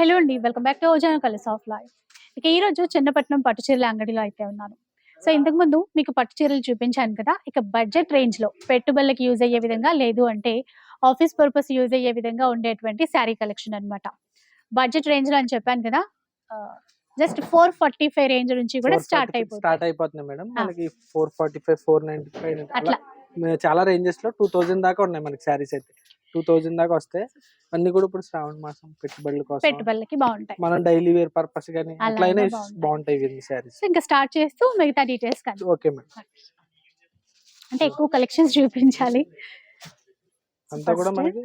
Hello అండి welcome back to ఓజాన్ colours of life. ఇక ఈ రోజు చిన్నపట్నం పట్టు చీరల అంగడిలో అయితే ఉన్నాను. సో ఇంతకు ముందు మీకు పట్టు చీరలు చూపించాను కదా ఇక బడ్జెట్ రేంజ్లో పెట్టుబడులకి యూజ్ అయ్యే విధంగా లేదు అంటే ఆఫీస్ పర్పస్ యూజ్ అయ్యే విధంగా ఉండేటువంటి శారీ కలెక్షన్ అన్నమాట. బడ్జెట్ రేంజ్లో అని చెప్పాను కదా just four forty five range నుంచి కూడా స్టార్ట్ అయిపోతుంది. స్టార్ట్ అయిపోతుంది మేడం. మనకి four forty five four ninety five అట్లా. చాలా రేంజెస్లో టూ థౌజండ్ దాకా ఉన్నాయి మనకి శారీస్ అయితే. టూ థౌజండ్ దాకా వస్తాయి అన్ని కూడా ఇప్పుడు శ్రావణ మాసం పెట్టుబడుల కోసం. పెట్టుబడులకి బాగుంటాయి. మనం డైలీ వేర్ పర్పస్ అలా అట్లయినా బాగుంటాయి. బాగుంటాయి ఇవన్నీ శారీస్. సో ఇంకా స్టార్ట్ చేస్తూ మిగతా డీటెయిల్స్ కానీ ఓకే మేడం. అంటే ఎక్కువ కలెక్షన్స్ చూపించాలి. అంతా కూడా. మనకి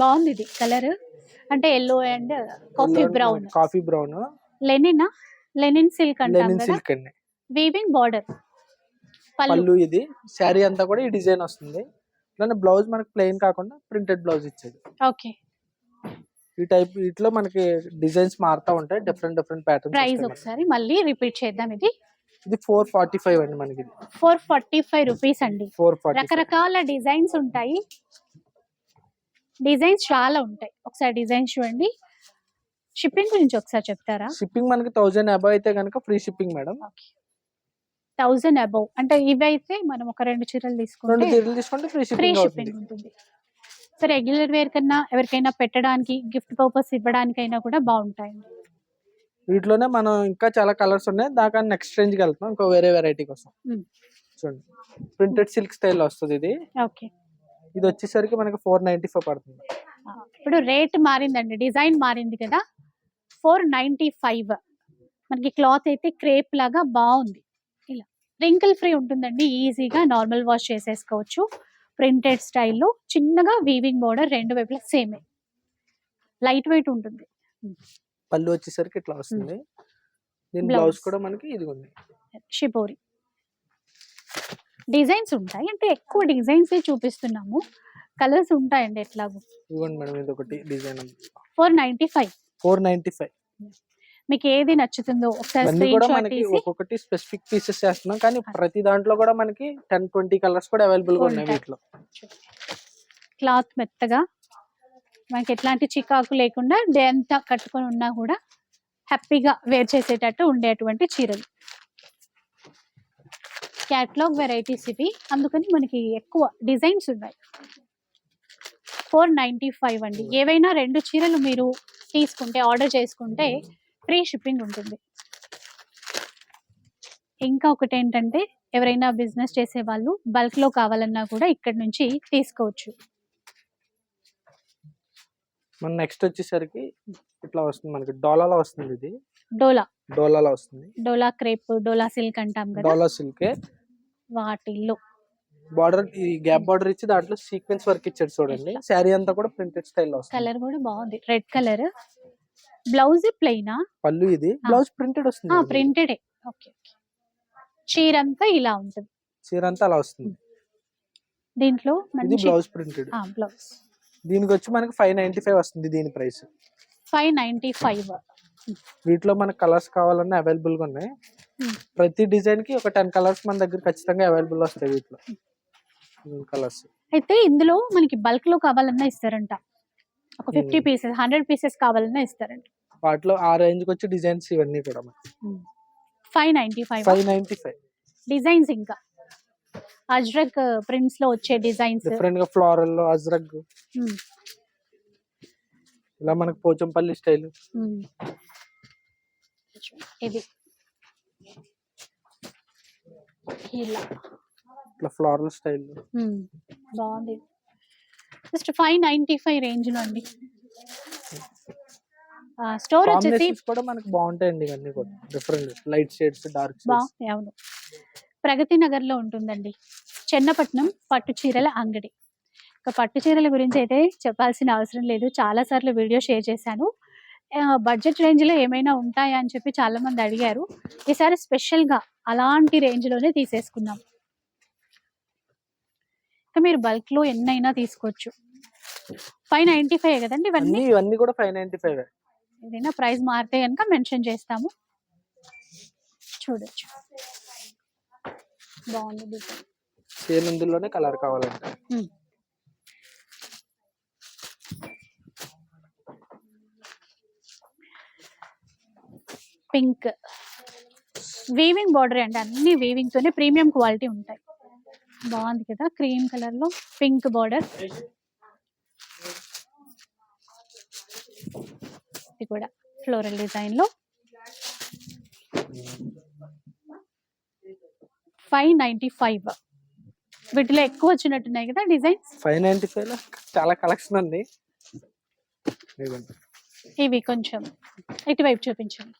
బాగుంది ఇది కలర్. అంటే yellow and coffee brown coffee brown linen linen silk అంటాం లెనిన్ సిల్క్ అండి. వీవింగ్ బార్డర్ పళ్ళు. ఇది శారీ అంతా కూడా ఈ డిజైన్ వస్తుంది. ఇట్లానే బ్లౌజ్ మనకి ప్లెయిన్ కాకుండా ప్రింటెడ్ బ్లౌజ్ ఇచ్చేది. ఓకే. ఈ టైప్ ఇట్లా మనకి డిజైన్స్ మారుతా ఉంటాయి డిఫరెంట్ డిఫరెంట్ ప్రైస్ ప్యాటర్న్స్ ఒకసారి మళ్ళీ రిపీట్ చేద్దాం ఇది. ఇది ఫోర్ ఫార్టీ ఫైవ్ అండి మనకి ఫోర్ ఫార్టీ ఫైవ్ రూపీస్ అండి. ఫోర్ రకరకాల డిజైన్స్ ఉంటాయి. డిజైన్స్ చాలా ఉంటాయి. ఒకసారి డిజైన్స్ చూడండి. షిప్పింగ్ గురించి ఒకసారి చెప్తారా? షిప్పింగ్ మనకి థౌజండ్ అబౌవ్ అయితే కనుక free shipping madam. Okay. Thousand above. అంటే ఇవైతే మనం ఒక రెండు చీరలు తీసుకుంటే ఫ్రీ షిప్పింగ్ ఉంటుంది. సో రెగ్యులర్ వేర్ కన్నా ఎవరికైనా పెట్టడానికి గిఫ్ట్ పర్పస్ ఇవ్వడానికైనా కూడా బాగుంటాయి వీటిలోనే మనం ఇంకా చాలా కలర్స్ ఉన్నాయి. దాకా నెక్స్ట్ రేంజ్కి ఇంకో వేరే వెరైటీ కోసం. Hmm. చూడండి. ప్రింటెడ్ సిల్క్ స్టైల్ వస్తుంది ఇది. ఓకే ఇది వచ్చేసరికి మనకి ఫోర్ నైన్టీ ఫైవ్ పడుతుంది ఇప్పుడు రేట్ మారిందండి. డిజైన్ మారింది కదా. ఫోర్ నైంటీ ఫైవ్ మనకి క్లాత్ అయితే క్రేప్ లాగా బాగుంది. రింకిల్ ఫ్రీ ఉంటుందండి ఈజీగా నార్మల్ వాష్ చేసేసుకోవచ్చు. ప్రింటెడ్ స్టైల్లో చిన్నగా వీవింగ్ బోర్డర్ రెండు వైపులా సేమే. లైట్ వెయిట్ ఉంటుంది. పళ్ళు వచ్చేసరికి ఇట్లా వస్తుంది. దీని. బ్లౌజ్ కూడా మనకి ఇది ఉంది షిపోరి. డిజైన్స్ ఉంటాయి. అంటే ఎక్కువ డిజైన్స్ చూపిస్తున్నాము. కలర్స్ ఉంటాయండి ఎట్లాగో. ఇవ్వండి మేడం ఇది ఒకటి design. Four ninety five. Four ninety five. మీకు ఏది నచ్చుతుందో ఒకసారి స్క్రీన్ షాట్ తీసి ఒక్కొక్కటి స్పెసిఫిక్ పీసెస్ చేస్తున్నాం. కానీ ప్రతి దాంట్లో కూడా మనకి టెన్ ట్వంటీ కలర్స్ కూడా అవైలబుల్గా ఉన్నాయి. వీటిలో. క్లాత్ మెత్తగా. మనకి ఎట్లాంటి చికాకు లేకుండా డే అంతా కట్టుకొని ఉన్నా కూడా హ్యాపీగా వేర్ చేసేటట్టు ఉండేటువంటి చీరలు. క్యాట్లాగ్ వెరైటీస్ ఇవి. అందుకని మనకి ఎక్కువ డిజైన్స్ ఉన్నాయి. ఫోర్ నైంటీ ఫైవ్ అండి. ఏవైనా రెండు చీరలు మీరు తీసుకుంటే ఆర్డర్ చేసుకుంటే ఫ్రీ షిప్పింగ్ ఉంటుంది. ఇంకా ఒకటి ఏంటంటే ఎవరైనా బిజినెస్ చేసే వాళ్ళు బల్క్లో కావాలన్నా కూడా ఇక్కడ నుంచి తీసుకోవచ్చు. మన నెక్స్ట్ వచ్చేసరికి ఇట్లా వస్తుంది మనకి డోలాలో వస్తుంది ఇది. డోలా. డోలాలో వస్తుంది. డోలా క్రేప్ డోలా సిల్క్ అంటాం కదా. డోలా సిల్క్. వాటిల్లో. బార్డర్ ఈ గ్యాప్ బార్డర్ ఇచ్చి దాంట్లో సీక్వెన్స్ వర్క్ ఇచ్చాడు చూడండి. శారీ అంతా కూడా ప్రింటెడ్ స్టైల్ వస్తుంది. కలర్ కూడా బాగుంది. Red colour. బ్లౌజ్ ప్లెయినా? పళ్ళు ఇది. బ్లౌజ్ ప్రింటెడ్ వస్తుంది. ప్రింటెడ్. ఓకే చీర అంతా ఇలా ఉంటుంది. చీర అంతా అలా వస్తుంది. దీంట్లో ఇది మంచి బ్లౌజ్ ప్రింటెడ్. బ్లౌజ్. దీనికి వచ్చి మనకి ఫైవ్ నైన్టీ ఫైవ్ వస్తుంది దీని ప్రైస్. Five ninety five. వీటిలో మనకి కలర్స్ కావాలన్నా అవైలబుల్గా ఉన్నాయి. ప్రతి డిజైన్కి ఒక టెన్ కలర్స్ మన దగ్గర ఖచ్చితంగా అవైలబుల్ వస్తాయి వీటిలో. కలర్స్. అయితే ఇందులో మనకి బల్క్లో కావాలన్నా ఇస్తారంట. ఒక fifty Hmm. Pieces hundred pieces కావాలన్నా ఇస్తారంట వాటిలో ఆ రేంజ్ వచ్చి డిజైన్స్ ఇవన్నీ కూడా five ninety five five ninety five designs ఇంకా. అజ్రక్ ప్రింట్స్లో వచ్చే డిజైన్స్. డిఫరెంట్గా ఫ్లోరల్లో అజ్రక్ ఇలా మనకి పోచంపల్లి స్టైల్. ఇది. ఇలా. ఇట్లా ఫ్లోరల్ స్టైల్. బాగుంది. జస్ట్ ఫైవ్ నైన్టీ ఫైవ్ రేంజ్లో అండి స్టోర్ వచ్చేసి కూడా మనకి బాగుంటాయండి ఇవన్నీ కూడా. డిఫరెంట్ లైట్ షేడ్స్ డార్క్ అవును. ప్రగతి నగర్లో ఉంటుందండి. చెన్నపట్నం పట్టు చీరల అంగడి. ఇక పట్టు చీరల గురించి అయితే చెప్పాల్సిన అవసరం లేదు. చాలా సార్లు వీడియో షేర్ చేశాను. బడ్జెట్ రేంజ్లో ఏమైనా ఉంటాయా అని చెప్పి చాలా మంది అడిగారు. ఈసారి స్పెషల్గా అలాంటి రేంజ్లోనే తీసేసుకున్నాం మీరు బల్క్లో ఎన్నైనా తీసుకోవచ్చు. ఫైవ్ నైన్టీ ఫైవ్ కదండి ఇవన్నీ? ఇవన్నీ కూడా ఫైవ్ నైన్టీ ఫైవ్. ఏదైనా ప్రైస్ మారితే కనుక మెన్షన్ చేస్తాము. చూడొచ్చు. బాగుంది డిజైన్. సేమ్ ఇందులోనే కలర్ కావాలంటే. పింక్. వీవింగ్ బార్డర్ అండి. అన్ని వీవింగ్ తోనే ప్రీమియం క్వాలిటీ ఉంటాయి. బాగుంది కదా? క్రీమ్ కలర్లో పింక్ బార్డర్. ఇది కూడా ఫ్లోరల్ డిజైన్లో ఫైవ్ నైన్టీ ఫైవ్. వీటిలో ఎక్కువ వచ్చినట్టున్నాయి కదా డిజైన్స్? ఫైవ్ నైన్టీ ఫైవ్లో చాలా కలెక్షన్ అండి ఇదిగోండి. ఇవి కొంచెం ఇటువైపు చూపించండి.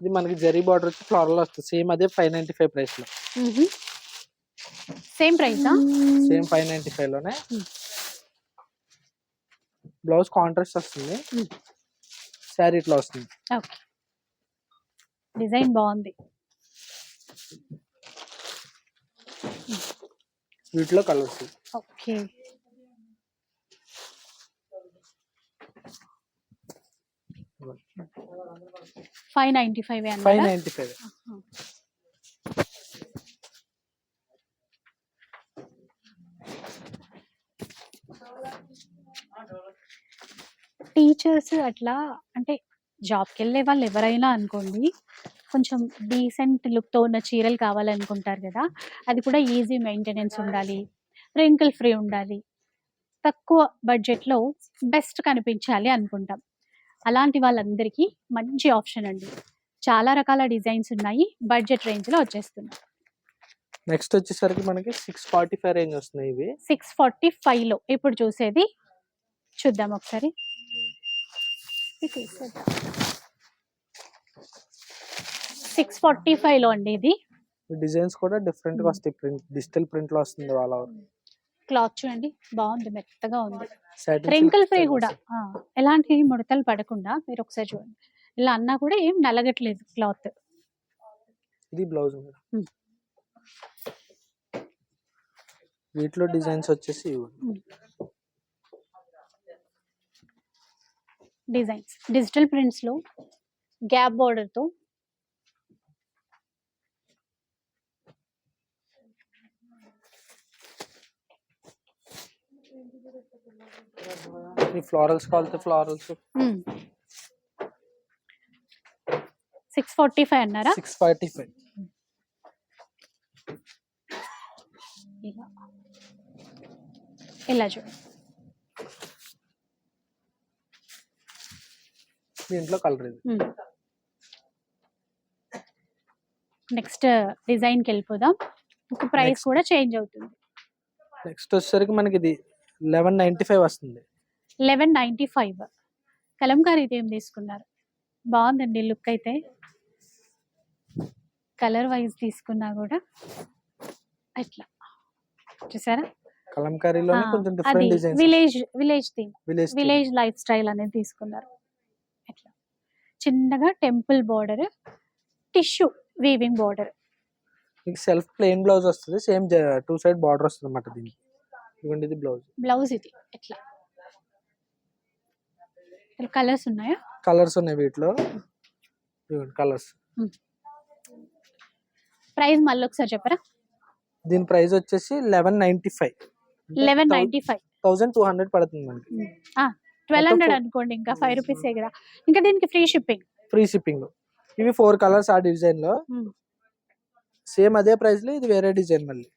ఇది మనకి జరీ బార్డర్ వచ్చి ఫ్లోరల్ వస్తుంది. సేమ్ అదే ఫైవ్ నైన్టీ ఫైవ్ ప్రైస్లో సేమ్ ప్రైసా సేమ్ ఫైవ్ నైన్టీ ఫైవ్లోనే. బ్లౌజ్ కాంట్రాస్ట్ వస్తుంది. శారీ ఇట్లా వస్తుంది. ఓకే డిజైన్ బాగుంది. వీటిలో colours okay five ninety five five ninety five teachers అట్లా అంటే జాబ్కి వెళ్ళే వాళ్ళు ఎవరైనా అనుకోండి కొంచెం డీసెంట్ లుక్తో ఉన్న చీరలు కావాలనుకుంటారు కదా అది కూడా ఈజీ మెయింటెనెన్స్ ఉండాలి రింకిల్ ఫ్రీ ఉండాలి తక్కువ బడ్జెట్లో బెస్ట్ కనిపించాలి అనుకుంటాం. అలాంటి వాళ్ళందరికీ మంచి ఆప్షన్ అండి. చాలా రకాల డిజైన్స్ ఉన్నాయి బడ్జెట్ రేంజ్లో వచ్చేస్తున్నాయి నెక్స్ట్ వచ్చేసరికి మనకి సిక్స్ ఫార్టీ ఫైవ్ రేంజ్ వస్తున్నాయి ఇవి. సిక్స్ ఫార్టీ ఫైవ్లో ఇప్పుడు చూసేది చూద్దాం ఒకసారి. సిక్స్ ఫార్టీ ఫైవ్లో అండి ఇది. డిజైన్స్ కూడా డిఫరెంట్గా. వస్తాయి. ప్రింట్ డిజిటల్ ప్రింట్లో వస్తుంది వాళ్ళ క్లాత్ చూడండి బాగుంది మెత్తగా ఉంది. రింకిల్ ఫ్రీ కూడా ఎలాంటి ముడతలు పడకుండా మీరు ఒకసారి చూడండి. ఇలా అన్నా కూడా ఏం నలగట్లేదు క్లాత్. ఇది బ్లౌజ్. వీటిలో డిజైన్స్ వచ్చేసి. డిజైన్స్. డిజిటల్ ప్రింట్స్లో గ్యాప్ బార్డర్తో ఈ ఫ్లోరల్స్ కావాలితే ఫ్లోరల్స్. సిక్స్ ఫార్టీ ఫైవ్ అన్నారా? సిక్స్ ఫార్టీ ఫైవ్ ఇలా ఇలా చూడండి దీంట్లో కలర్ ఇది. నెక్స్ట్ డిజైన్కి వెళ్ళిపోదాం. ఒక ప్రైస్. కూడా చేంజ్ అవుతుంది. నెక్స్ట్ వచ్చేసరికి మనకి ఇది లెవెన్ నైన్టీ ఫైవ్ వస్తుంది లెవెన్ నైంటీ ఫైవ్ కలంకారీ ఏం తీసుకున్నారు? బాగుందండి లుక్ అయితే. కలర్ వైజ్ తీసుకున్నా కూడా. అట్లా. చూసారా? కలంకారీలోనే ఆ, కొంచెం different designs village village theme. Village life style అనేది తీసుకున్నారు. అట్లా. చిన్నగా temple border tissue weaving border. మీకు సెల్ఫ్ ప్లెయిన్ బ్లౌజ్ వస్తుంది సేమ్ టూ సైడ్ బార్డర్ వస్తుంది అన్నమాట దీనికి. ఇదిగోండి ఇది బ్లౌజ్. బ్లౌజ్ ఇది ఎట్లా కలర్స్ ఉన్నాయా? కలర్స్ ఉన్నాయి వీటిలో. కలర్స్. ప్రైస్ మళ్ళీ ఒకసారి చెప్పరా? దీని ప్రైస్ వచ్చేసి eleven ninety five. Eleven ninety five. Thousand two hundred పడుతుంది మనకి. ట్వెల్వ్ హండ్రెడ్ అనుకోండి ఇంకా ఫైవ్ రూపీస్ కదా. ఇంకా దీనికి ఫ్రీ షిప్పింగ్. Free shipping. ఇవి ఫోర్ కలర్స్ ఆ డిజైన్లో. సేమ్ అదే ప్రైస్లో ఇది వేరే డిజైన్ మళ్ళీ.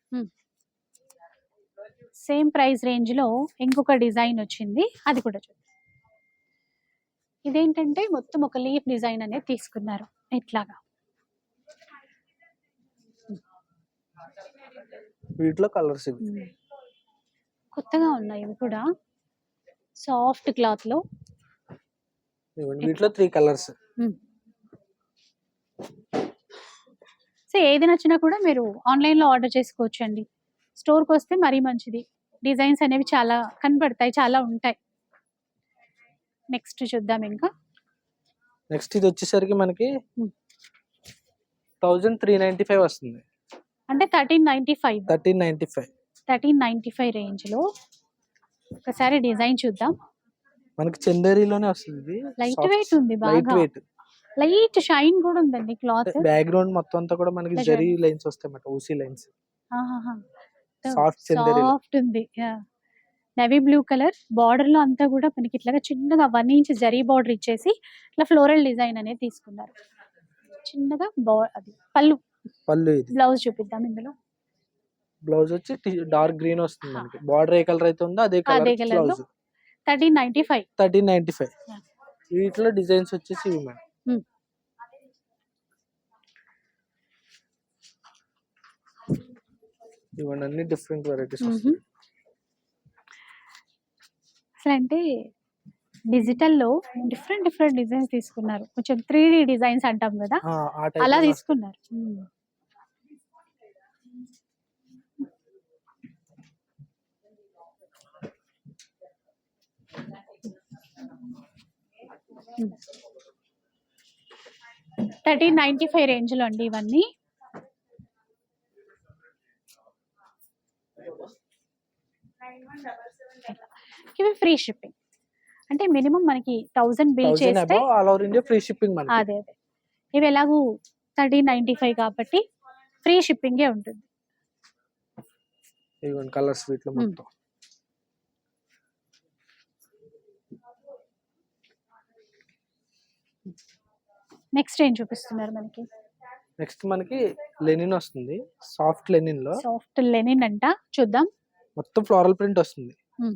సేమ్ ప్రైస్ రేంజ్లో ఇంకొక డిజైన్ వచ్చింది. అది కూడా చూద్దాం. ఇదేంటంటే మొత్తం ఒక లీఫ్ డిజైన్ అనేది తీసుకున్నారు. ఇట్లాగా. వీటిలో కలర్స్ ఇవి. కొత్తగా ఉన్నాయి ఇవి కూడా. సాఫ్ట్ క్లాత్లో వీటిలో త్రీ కలర్స్. సో ఏది నచ్చినా కూడా మీరు ఆన్లైన్లో ఆర్డర్ చేసుకోవచ్చు అండి స్టోర్కి వస్తే మరీ మంచిది. డిజైన్స్ అనేవి చాలా కనబడతాయి చాలా ఉంటాయి. నెక్స్ట్ చూద్దాం ఇంకా. నెక్స్ట్ ఇది వచ్చేసరికి మనకి. థౌజండ్ త్రీ నైన్టీ ఫైవ్ వస్తుంది. అంటే thirteen ninety five. Thirteen ninety five. Thirteen ninety five రేంజ్లో ఒకసారి డిజైన్ చూద్దాం. మనకి చందేరిలోనే వస్తుంది లైట్ వెయిట్ ఉంది లైట్ బాగా. వెయిట్ లైట్ షైన్ కూడా ఉందండి క్లాత్ బ్యాక్గ్రౌండ్ మొత్తం అంతా కూడా మనకి ఇలా జరీ లైన్స్ వస్తాయి అన్నమాట ఊసీ లైన్స్. Soft చందేరిలో. సాఫ్ట్ ఉంది. నెవీ బ్లూ కలర్ బార్డర్లో అంతా కూడా మనకి ఇట్లాగా చిన్నగా వన్ ఇంచ్ జరీ బార్డర్ ఇచ్చేసి ఇట్లా ఫ్లోరల్ డిజైన్ అనేది తీసుకున్నారు. చిన్నగా బా అది పళ్ళు. పళ్ళు ఇది బ్లౌజ్ చూపిద్దాం ఇందులో బ్లౌజ్ వచ్చి డార్క్ గ్రీన్ వస్తుంది. మనకి బార్డర్ ఏ కలర్ అయితే ఉందో అదే కలర్ అదే. Blouse thirteen ninety five thirteen ninety five. వీటిలో డిజైన్స్ వచ్చేసి ఇవి మేడం. ఇవన్నీ డిఫరెంట్ వెరైటీస్ అసలు అంటే డిజిటల్లో డిఫరెంట్ డిఫరెంట్ డిజైన్స్ తీసుకున్నారు. కొంచెం త్రీ డి డిజైన్స్ అంటాం కదా? అలా తీసుకున్నారు. థర్టీన్ నైన్టీ ఫైవ్ రేంజ్లో అండి ఇవన్నీ. ఇవి ఫ్రీ షిప్పింగ్. అంటే మినిమం మనకి థౌజండ్ బిల్ థౌసండ్ చేస్తే above all over India free shipping అదే అదే. ఇవి ఎలాగూ థర్టీన్ నైన్టీ ఫైవ్ కాబట్టి ఫ్రీ షిప్పింగే ఉంటుంది. ఇవన్నీ వీటిలో Hmm. మొత్తం. నెక్స్ట్ ఏం చూపిస్తున్నారు మనకి? నెక్స్ట్ మనకి లెనిన్ వస్తుంది. సాఫ్ట్ లెనిన్లో సాఫ్ట్ లెనిన్ అంట చూద్దాం. మొత్తం ఫ్లోరల్ ప్రింట్ వస్తుంది. Hmm.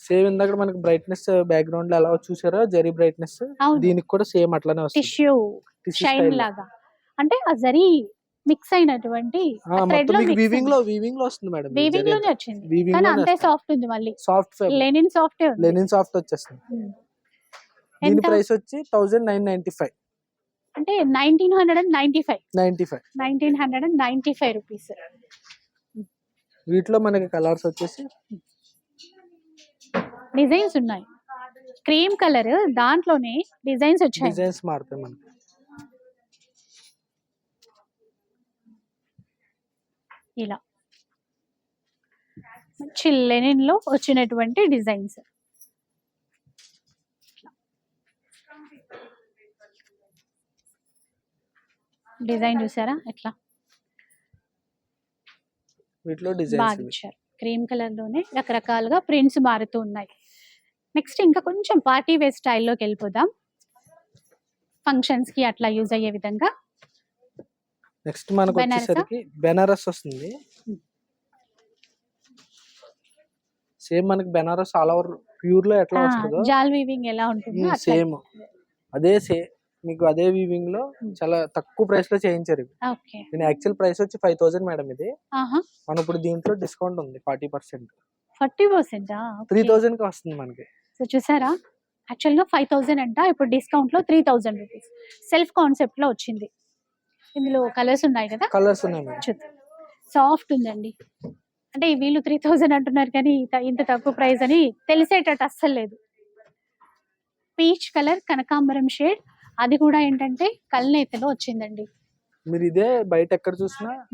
సేమ్ ఇందాక మనకి బ్రైట్నెస్ బ్యాక్గ్రౌండ్లో ఎలా చూసారో? జరీ బ్రైట్నెస్ దీనికి కూడా సేమ్ అట్లానే వస్తుంది. Tissue shine. లాగా. అంటే ఆ జరీ మిక్స్ అయినటువంటి వీవింగ్లో వీవింగ్లో వస్తుంది మేడం వీవింగ్లోనే వచ్చింది. కానీ అంతే సాఫ్ట్ ఉంది మళ్ళీ. సాఫ్ట్ లెనిన్ సాఫ్టే లెనిన్ సాఫ్ట్ వచ్చేస్తుంది. ఉమ్. దీని ప్రైస్ వచ్చి థౌసండ్ నైన్ నైన్టీ ఫైవ్ అంటే nineteen hundred and ninety five ninety five nineteen hundred and ninety five rupees వీటిలో మనకి కలర్స్ వచ్చేసి డిజైన్స్ ఉన్నాయి. క్రీమ్ కలర్ దాంట్లోనే డిజైన్స్ వచ్చాయి. డిజైన్స్ మారుతాయి మనకి. ఇలా. మంచి లెనిన్లో వచ్చినటువంటి డిజైన్స్. డిజైన్ చూసారా? ఎట్లా? వీటిలో బాగా డిజైన్స్ ఇచ్చారు. క్రీమ్ కలర్లోనే రకరకాలుగా ప్రింట్స్ మారుతూ ఉన్నాయి. నెక్స్ట్ ఇంకా కొంచెం పార్టీ వేర్ స్టైల్లోకి వెళ్ళిపోదాం. ఫంక్షన్స్కి అట్లా యూజ్ అయ్యే విధంగా. నెక్స్ట్ మనకు? వచ్చేసరికి బెనారస్ వస్తుంది. సేమ్ మనకి బెనారస్ ఆల్ ఓవర్ ప్యూర్లో ఎట్లా వస్తుందో. జాల్ వీవింగ్ ఎలా ఉంటుందో సేమ్. అదే సే మీకు అదే వీవింగ్లో. చాలా తక్కువ ప్రైస్లో చేయించారు ఇవి. ఓకే. దీని యాక్చువల్ ప్రైస్ వచ్చి ఫైవ్ థౌసండ్ మేడం ఇది. మన ఇప్పుడు దీంట్లో డిస్కౌంట్ ఉంది forty percent. Forty percent? Three థౌసండ్కి వస్తుంది మనకి. సో చూసారా? యాక్చువల్గా ఫైవ్ థౌజండ్ అంట ఇప్పుడు డిస్కౌంట్లో త్రీ థౌజండ్ రూపీస్. సెల్ఫ్ కాన్సెప్ట్లో వచ్చింది. ఇందులో కలర్స్ ఉన్నాయి కదా? కలర్స్ ఉన్నాయి చూద్దాం. సాఫ్ట్ ఉందండి. అంటే వీళ్ళు త్రీ థౌజండ్ అంటున్నారు కానీ ఇంత- తక్కువ ప్రైస్ అని తెలిసేటట్టు అస్సలు లేదు. పీచ్ కలర్ కనకాంబరం షేడ్. అది కూడా ఏంటంటే కల్నేతలో వచ్చిందండి. మీరు ఇదే బయట ఎక్కడ చూసినా.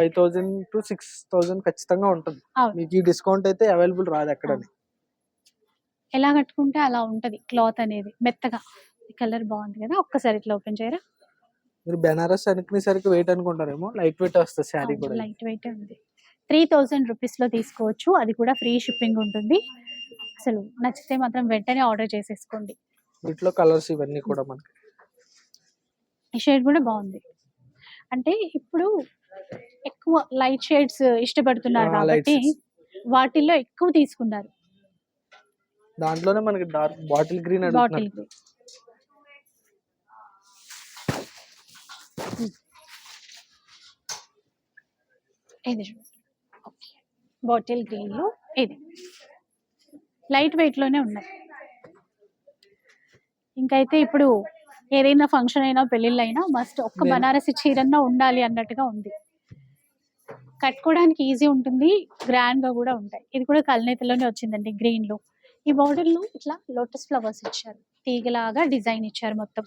Five thousand to six thousand ఖచ్చితంగా ఉంటుంది. మీకు ఈ డిస్కౌంట్ అయితే అవైలబుల్ రాదు ఎక్కడ ఎలా కట్టుకుంటే అలా ఉంటది క్లాత్ అనేది మెత్తగా. ఈ కలర్ బాగుంది కదా ఒక్కసారి ఇట్లా ఓపెన్ చేయరా? మీరు బెనారస్ అనుకునేసరికి వెయిట్ అనుకుంటారేమో లైట్ వెయిట్ వస్తుంది శారీ కూడా. లైట్ వెయిట్ ఉంది. త్రీ థౌజండ్ రూపీస్లో తీసుకోవచ్చు అది కూడా ఫ్రీ షిప్పింగ్ ఉంటుంది. అసలు నచ్చితే మాత్రం వెంటనే ఆర్డర్ చేసేసుకోండి. వీటిలో కలర్స్ ఇవన్నీ కూడా మనకి. ఈ షేడ్ కూడా బాగుంది. అంటే ఇప్పుడు ఎక్కువ లైట్ షేడ్స్ ఇష్టపడుతున్నారు కాబట్టి. వాటిల్లో ఎక్కువ తీసుకున్నారు. దాంట్లోనే మనకి డార్క్ బాటిల్ గ్రీన్ బాటిల్ అడుగుతున్నారు ఇది బాటిల్ గ్రీన్లో ఇది. లైట్ వెయిట్లోనే ఉన్నాయి. ఇంకైతే ఇప్పుడు ఏదైనా ఫంక్షన్ అయినా పెళ్ళిళ్ళు అయినా మస్ట్ ఒక్క బనారసి చీరన్నా ఉండాలి అన్నట్టుగా ఉంది. కట్టుకోవడానికి ఈజీ ఉంటుంది గ్రాండ్గా కూడా ఉంటాయి. ఇది కూడా కల్నేతలోనే వచ్చిందండి గ్రీన్లో ఈ బార్డర్లో ఇట్లా లోటస్ ఫ్లవర్స్ ఇచ్చారు. తీగలాగా డిజైన్ ఇచ్చారు మొత్తం.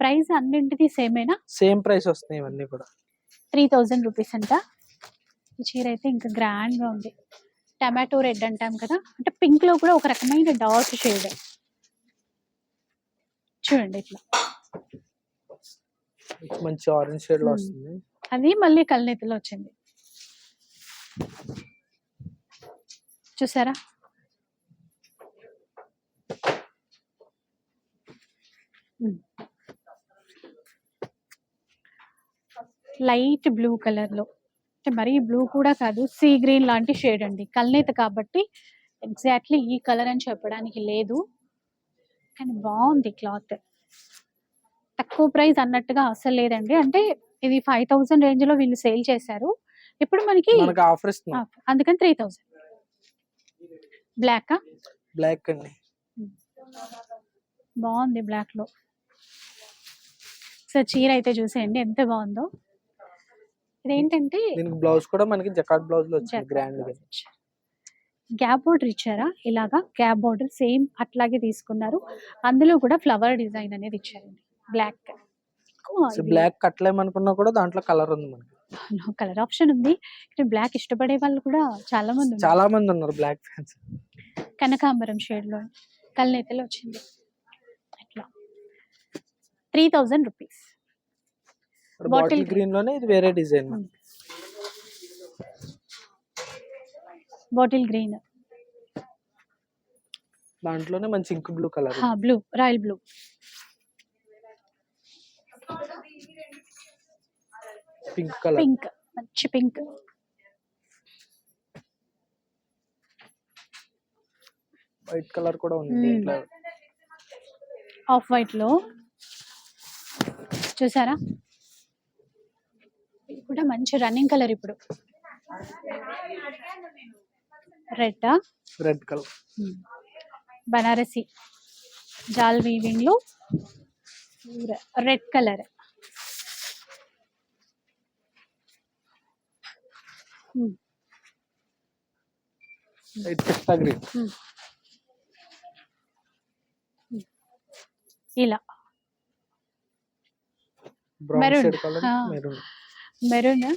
ప్రైస్ అన్నింటిది సేమేనా సేమ్ ప్రైస్ వస్తాయి ఇవన్నీ కూడా. త్రీ థౌజండ్ రూపీస్ అంట. ఈ చీర అయితే ఇంకా గ్రాండ్గా ఉంది. టమాటో రెడ్ అంటాం కదా. అంటే పింక్లో కూడా ఒక రకమైన డార్క్ షేడ్ చూడండి ఇట్లా. మంచి ఆరెంజ్ షేడ్లో Hmm. వస్తుంది. అది మళ్ళీ కల్నేతిలో వచ్చింది. చూసారా? లైట్ బ్లూ కలర్లో అంటే మరీ బ్లూ కూడా కాదు సీ గ్రీన్ లాంటి షేడ్ అండి. కల్నేత కాబట్టి ఎగ్జాక్ట్లీ ఈ కలర్ అని చెప్పడానికి లేదు. కానీ బాగుంది క్లాత్. తక్కువ ప్రైస్ అన్నట్టుగా అసలు లేదండి. అంటే ఇది ఫైవ్ థౌసండ్ రేంజ్లో వీళ్ళు సేల్ చేశారు. ఇప్పుడు మనకి ఆఫర్ అందుకని త్రీ థౌసండ్. బ్లాక్? బ్లాక్ అండి. బాగుంది బ్లాక్లో సో చీర అయితే చూసేయండి ఎంత బాగుందో. ఇదేంటంటే దీనికి బ్లౌజ్ కూడా మనకి జకాట్ బ్లౌజ్లో వచ్చింది గ్రాండ్గా గ్యాప్ బోర్డర్ ఇచ్చారా? ఇలాగా గ్యాప్ బోర్డర్ సేమ్ అట్లాగే తీసుకున్నారు. అందులో కూడా ఫ్లవర్ డిజైన్ అనేది ఇచ్చారండి. బ్లాక్ బ్లాక్ కట్టలేమనుకున్నా కూడా దాంట్లో కలర్ ఉంది మనకి. కలర్ ఆప్షన్ ఉంది. ఇక్కడ బ్లాక్ ఇష్టపడే వాళ్ళు కూడా చాలా మంది ఉన్నారు. చాలా మంది ఉన్నారు బ్లాక్ ఫ్యాన్స్. కనకాంబరం షేడ్లో కల్నేతలో వచ్చింది. అట్లా. Three thousand rupees. Bottle. Green. లోనే ఇది వేరే డిజైన్. Bottle green. దాంట్లోనే మంచి ink blue colour blue royal blue. Pink colour. Pink మంచి పింక్. వైట్ కలర్ కూడా ఉంది ఆఫ్ వైట్లో చూసారా? కూడా మంచి రన్నింగ్ కలర్ ఇప్పుడు. రెడ్ రెడ్ కలర్ బనారసి జాల్ వీవింగ్లో రెడ్ కలర్ వైట్ పిస్తా గ్రీన్ ఇలా. మెరూన్ మెరూన్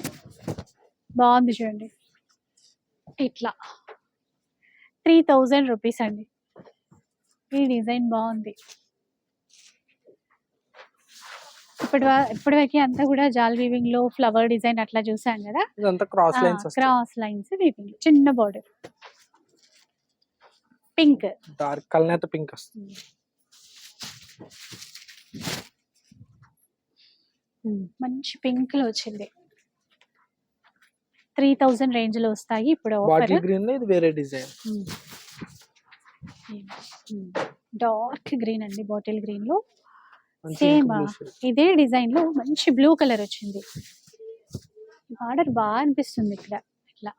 బాగుంది చూడండి. ఇట్లా. త్రీ థౌజండ్ రూపీస్ అండి. ఈ డిజైన్ బాగుంది. ఇప్పటి వా- ఇప్పటి వరకు అంతా కూడా జాల్ వీవింగ్లో ఫ్లవర్ డిజైన్ అట్లా చూసాం కదా? Cross lines cross lines weaving చిన్న బార్డర్ పింక్ డార్క్ కల్నేత పింక్ వస్తుంది. మంచి పింక్లో వచ్చింది. త్రీ థౌజండ్ రేంజ్లో వస్తాయి ఇప్పుడు ఆఫర్. బాటిల్ గ్రీన్లో ఇది వేరే డిజైన్. డార్క్ గ్రీన్ అండి బాటిల్ గ్రీన్లో సేమ్. ఇదే డిజైన్లో మంచి బ్లూ కలర్ వచ్చింది. బార్డర్ బాగా అనిపిస్తుంది ఇక్కడ ఇట్లా.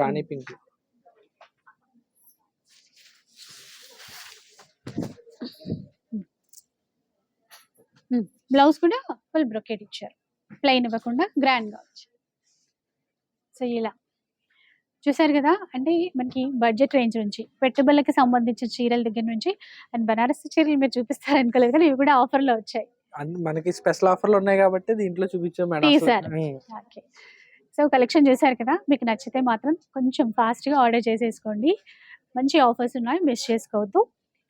రాణి పింక్. బ్లౌజ్ కూడా ఫుల్ బ్రొకెట్ ఇచ్చారు. ప్లెయిన్ ఇవ్వకుండా గ్రాండ్గా వచ్చారు సో ఇలా. చూసారు కదా అంటే మనకి బడ్జెట్ రేంజ్ నుంచి పెట్టుబడులకి సంబంధించిన చీరల దగ్గర నుంచి అండ్ బనారస్ చీరలు మీరు చూపిస్తారు అనుకోలేదు కానీ ఇవి కూడా ఆఫర్లో వచ్చాయి మనకి స్పెషల్ ఆఫర్లు ఉన్నాయి కాబట్టి దీంట్లో చూపించాం మేడం. ఓకే. సో కలెక్షన్ చేశారు కదా మీకు నచ్చితే మాత్రం కొంచెం ఫాస్ట్గా ఆర్డర్ చేసేసుకోండి. మంచి ఆఫర్స్ ఉన్నాయి మిస్ చేసుకోవద్దు.